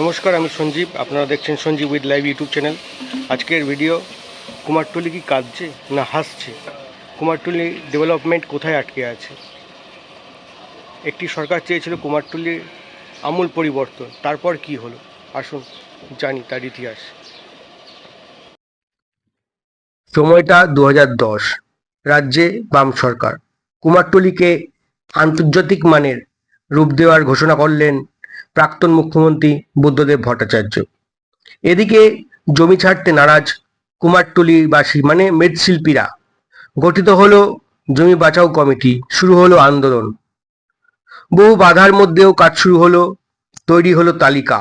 নমস্কার, আমি সঞ্জীব। আপনারা দেখছেন Sanjeev with live YouTube channel. আজকের ভিডিও, কুমারটুলি কি কাঁদছে না হাসছে? কুমারটুলি ডেভেলপমেন্ট কোথায় আটকে আছে? একটি সরকার চেয়েছিল কুমারটুলির আমূল পরিবর্তন। তারপর কি হলো? আসুন, জানি তার ইতিহাস। সময়টা দু রাজ্যে বাম সরকার। কুমারটুলিকে আন্তর্জাতিক মানের রূপ দেওয়ার ঘোষণা করলেন প্রাক্তন মুখ্যমন্ত্রী বুদ্ধদেব ভট্টাচার্য। এদিকে জমি ছাড়তে নারাজ কুমারটুলিবাসী মানে মৃৎশিল্পীরা। গঠিত হলো জমি বাঁচাও কমিটি, শুরু হলো আন্দোলন। বহু বাধার মধ্যেও কাজ শুরু হলো, তৈরি হলো তালিকা।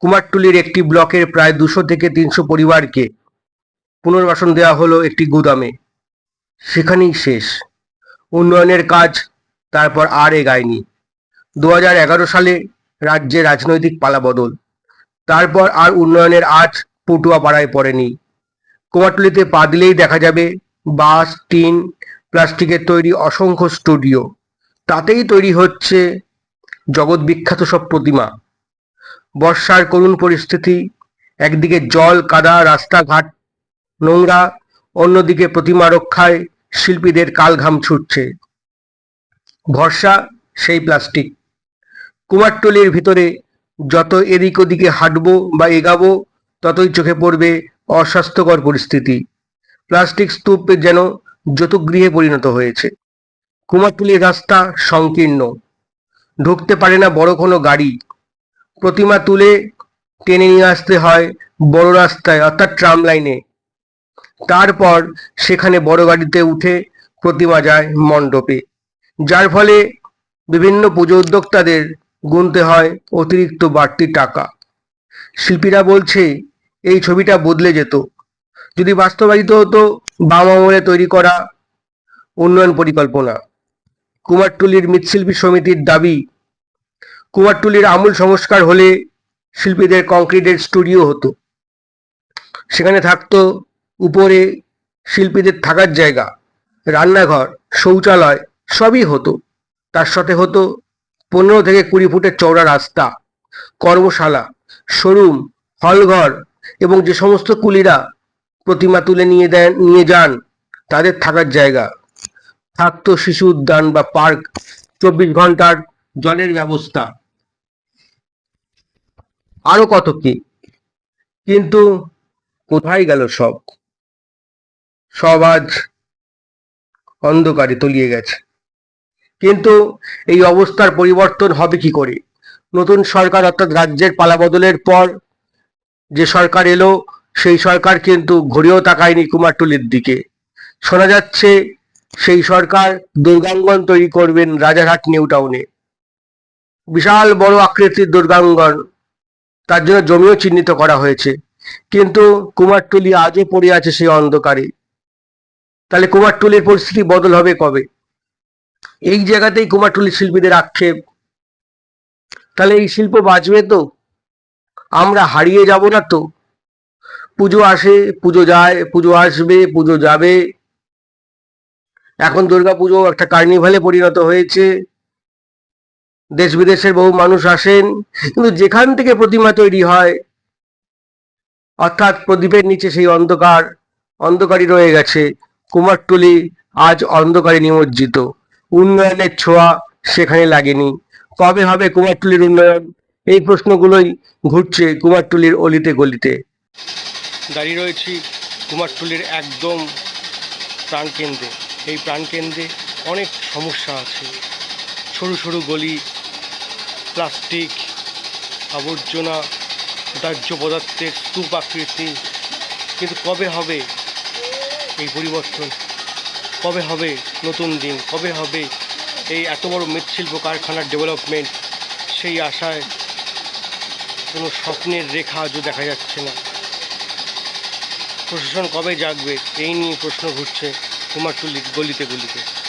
কুমারটুলির একটি ব্লকের প্রায় দুশো থেকে তিনশো পরিবারকে পুনর্বাসন দেওয়া হলো একটি গুদামে। সেখানেই শেষ। উন্নয়নের কাজ, তারপর আর এগায়নি। দু সালে রাজ্যে রাজনৈতিক পালাবদল। তারপর আর উন্নয়নের আজ পটুয়া পাড়ায় পড়েনি। কুমারটুলিতে পা দিলেই দেখা যাবে বাস, টিন, প্লাস্টিকের তৈরি অসংখ্য স্টুডিও। তাতেই তৈরি হচ্ছে জগৎ বিখ্যাত সব প্রতিমা। বর্ষার করুণ পরিস্থিতি, একদিকে জল, কাদা, রাস্তাঘাট, নোংরা, অন্যদিকে প্রতিমা রক্ষায় শিল্পীদের কালঘাম ছুটছে। ভরসা, সেই প্লাস্টিক। কুমারটুলির ভিতরে যত এদিক ওদিকে হাঁটবো বা এগাবো, ততই চোখে পড়বে অস্বাস্থ্যকর পরিস্থিতি। প্লাস্টিক স্তূপ যেন যতুগৃহে পরিণত হয়েছে। কুমারটুলির রাস্তা সংকীর্ণ। ঢুকতে পারে না বড় কোনো গাড়ি। প্রতিমা তুলে টেনে নিয়ে আসতে হয় বড় রাস্তায়, অর্থাৎ ট্রাম লাইনে। তারপর সেখানে বড় গাড়িতে উঠে প্রতিমা যায় মণ্ডপে। যার ফলে বিভিন্ন পুজো উদ্যোক্তাদের গুনতে হয় অতিরিক্ত বাড়তি টাকা। শিল্পীরা বলছে, এই ছবিটা বদলে যেত। যদি বাস্তবায়িত হতো, বাম আমলে তৈরি করা উন্নয়ন পরিকল্পনা। কুমারটুলির মৃৎশিল্পী সমিতির দাবি, কুমারটুলির আমূল সংস্কার হলে শিল্পীদের কংক্রিটের স্টুডিও হতো। সেখানে থাকতো উপরে শিল্পীদের থাকার জায়গা, রান্নাঘর, শৌচালয়, সবই হতো। তার সাথে হতো পনেরো থেকে কুড়ি ফুটের চওড়া রাস্তা, কর্মশালা, শোরুম, হলঘর এবং যে সমস্ত কুলিরা প্রতিমা তুলে নিয়ে দেন, নিয়ে যান, তাদের থাকার জায়গা। থাকতো শিশু উদ্যান বা পার্ক, চব্বিশ ঘণ্টার জলের ব্যবস্থা। আরও কত কি? কিন্তু কোথায় গেল সব? সব আজ অন্ধকারে তলিয়ে গেছে। কিন্তু এই অবস্থার পরিবর্তন হবে কি করে? নতুন সরকার অর্থাৎ রাজ্যের পালাবদলের পর যে সরকার এলো, সেই সরকার কিন্তু ঘুরেও তাকায়নি কুমারটুলির দিকে। শোনা যাচ্ছে সেই সরকার দুর্গাঙ্গন তৈরি করবেন রাজারহাট নিউ টাউনে। বিশাল বড় আকৃতির দুর্গাঙ্গন, তার জন্য জমিও চিহ্নিত করা হয়েছে। কিন্তু কুমারটুলি আজও পড়ে আছে সেই অন্ধকারে। তাহলে কুমারটুলির পরিস্থিতি বদল হবে কবে? এই জায়গাতেই কুমারটুলি শিল্পীদের আক্ষেপ। তাহলে এই শিল্প বাঁচবে তো? আমরা হারিয়ে যাব না তো? পুজো আসে, পুজো যায়, পুজো আসবে, পুজো যাবে। এখন দুর্গা পুজো একটা কার্নিভালে পরিণত হয়েছে। দেশ বিদেশের বহু মানুষ আসেন, কিন্তু যেখান থেকে প্রতিমা তৈরি হয়, অর্থাৎ প্রদীপের নিচে সেই অন্ধকার, অন্ধকারই রয়ে গেছে। কুমারটুলি আজ অন্ধকারে নিমজ্জিত। উন্নয়নের ছোঁয়া সেখানে লাগেনি। কবে হবে কুমারটুলির উন্নয়ন? এই প্রশ্নগুলোই ঘুরছে কুমারটুলির অলিতে গলিতে। দাঁড়িয়ে রয়েছি কুমারটুলির একদম প্রাণকেন্দ্রে। এই প্রাণকেন্দ্রে অনেক সমস্যা আছে। সরু সরু গলি, প্লাস্টিক, আবর্জনা, দাহ্য পদার্থের স্তূপ আকৃতি। কিন্তু কবে হবে এই পরিবর্তন? কবে হবে নতুন দিন? কবে হবে এই এত বড় মৃৎশিল্প কারখানার ডেভেলপমেন্ট সেই আশায় কোনো স্বপ্নের রেখা আজও দেখা যাচ্ছে না। প্রশাসন কবে জাগবে? এই নিয়ে প্রশ্ন ঘুরছে কুমারটুলির গলিতে গলিতে।